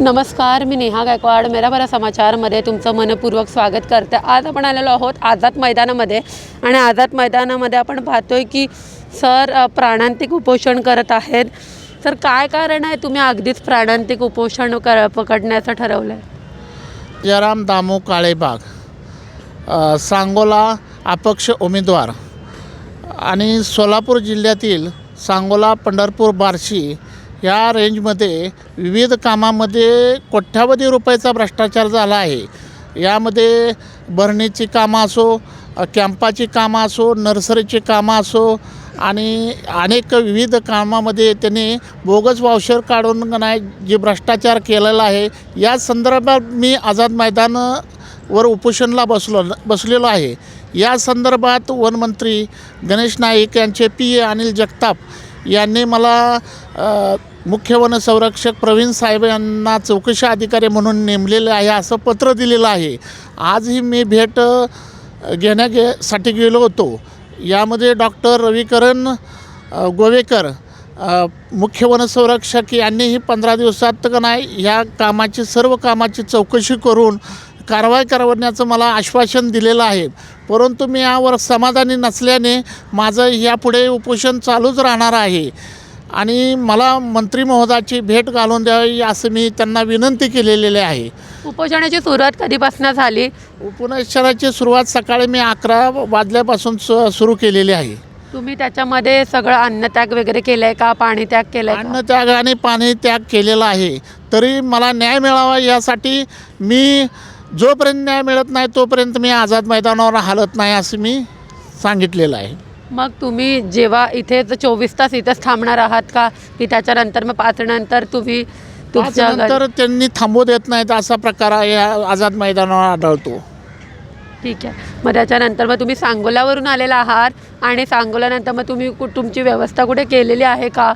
नमस्कार मी नेहा गायकवाड. मेरा बरा समाचारमध्ये तुमचं मनपूर्वक स्वागत करते. आज आपण आलेलो आहोत आझाद मैदानामध्ये आणि आझाद मैदानामध्ये आपण पाहतोय की सर प्राणांतिक उपोषण करत आहेत. सर काय कारण आहे? तुम्ही अगदीच प्राणांतिक उपोषण कर पकडण्याचं ठरवलं आहे जयराम दामू काळेबाग. सांगोला अपक्ष उमेदवार. आणि सोलापूर जिल्ह्यातील सांगोला पंढरपूर बार्शी या रेंजमध्ये विविध कामामध्ये कोट्यावधी रुपयाचा भ्रष्टाचार झाला आहे. यामध्ये भरणीची कामं असो कॅम्पाची कामं असो नर्सरीची कामं असो आणि अनेक विविध कामामध्ये त्यांनी बोगस वावशर काढून नाही जे भ्रष्टाचार केलेला आहे या संदर्भात मी आझाद मैदान वर उपोषणला बसलो बसलेलो आहे. या संदर्भात वनमंत्री गणेश नाईक यांचे पी ए अनिल जगताप यांनी मला मुख्य वनसंरक्षक प्रवीण साहेब यांना चौकशी अधिकारी म्हणून नेमलेले आहे असं पत्र दिलेलं आहे. आजही मी भेट अ, घेण्यासाठी गेलो होतो. यामध्ये डॉक्टर रविकरण गोवेकर मुख्य वनसंरक्षक यांनीही पंधरा दिवसात का नाही ह्या कामाची सर्व कामाची चौकशी करून कारवाई करवण्याचं मला आश्वासन दिलेलं आहे. परंतु मी यावर समाधानी नसल्याने माझं यापुढे उपोषण चालूच राहणार आहे. आणि मला मंत्री महोदयाची भेट घालून द्यावी असं मी त्यांना विनंती केलेली आहे. उपोषणाची सुरुवात कधीपासून झाली? उपनेश्वराची सुरुवात सकाळी मी अकरा वाजल्यापासून सुरू केलेली आहे. तुम्ही त्याच्यामध्ये सगळं अन्नत्याग वगैरे केलं आहे का? पाणी त्याग केलं आहे अन्न त्याग आणि पाणी त्याग केलेला आहे. तरी मला न्याय मिळावा यासाठी मी जोपर्यंत न्याय मिळत नाही तोपर्यंत मी आझाद मैदानावर हालत नाही असं मी सांगितलेलं आहे. मग तुम्ही जेव्हा इथेच चोवीस तास इथेच थांबणार आहात का? की त्याच्यानंतर मग पाच नंतर तुम्ही तुमच्या घरी- नंतर त्यांनी थांबू देत नाहीत असा प्रकार या आझाद मैदानावर आढळतो. ठीक आहे. मग त्याच्यानंतर मग तुम्ही सांगोल्यावरून आलेला आहात आणि सांगोल्यानंतर मग तुम्ही कु तुमची व्यवस्था कुठे केलेली आहे का?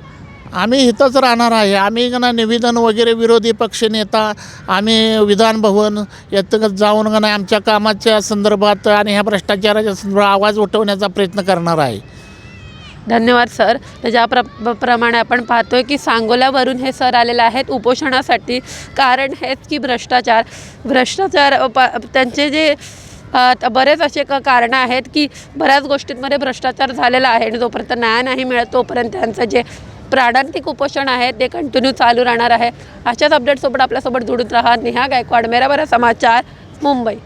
आम्ही इथंच राहणार आहे. आम्ही ना निवेदन वगैरे विरोधी पक्षनेता आम्ही विधान भवन जाऊन का नाही आमच्या कामाच्या संदर्भात आणि ह्या भ्रष्टाचाराच्या संदर्भात आवाज उठवण्याचा प्रयत्न करणार आहे. धन्यवाद सर. तर ज्या प्र प्रमाणे आपण पाहतोय की सांगोल्यावरून हे सर आलेले आहेत उपोषणासाठी. कारण हेच की भ्रष्टाचार भ्रष्टाचार प त्यांचे जे बरेच असे क कारणं आहेत की बऱ्याच गोष्टींमध्ये भ्रष्टाचार झालेला आहे आणि जोपर्यंत न्याय नाही मिळत तोपर्यंत त्यांचं जे प्राणांतिक उपोषण आहे ते कंटिन्यू चालू राहणार आहे. अशाच अपडेटसोबत आपल्यासोबत जोडून राहा. नेहा गायकवाड मेरा बरा समाचार मुंबई.